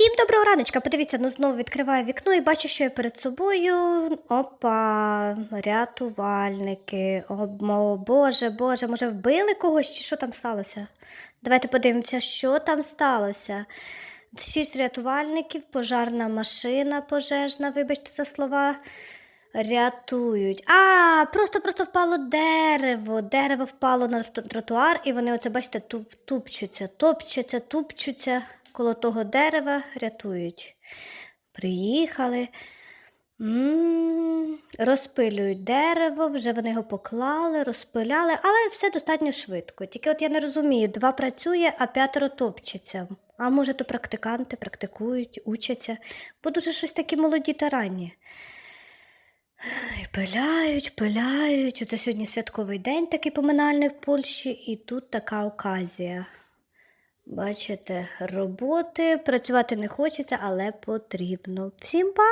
Всім доброго раночка. Подивіться, ну знову відкриваю вікно і бачу, що я перед собою. Опа, рятувальники. О, Боже, Боже, може вбили когось чи що там сталося? Давайте подивимося, що там сталося. Шість рятувальників, пожарна машина пожежна, вибачте за слова. Рятують. А, просто-просто впало дерево. Дерево впало на тротуар, і вони, оце, бачите, туп, тупчуться, топчуться, тупчуться коло того дерева, рятують. Приїхали. м розпилюють дерево, вже вони його поклали, розпиляли, але все достатньо швидко. Тільки от я не розумію, два працює, а п'ятеро топчеться. А може, то практиканти практикують, учаться, бо дуже щось такі молоді та ранні. Пиляють, пиляють. Це сьогодні святковий день такий поминальний в Польщі, і тут така оказія. Бачите, роботи, працювати не хочеться, але потрібно. Всім па!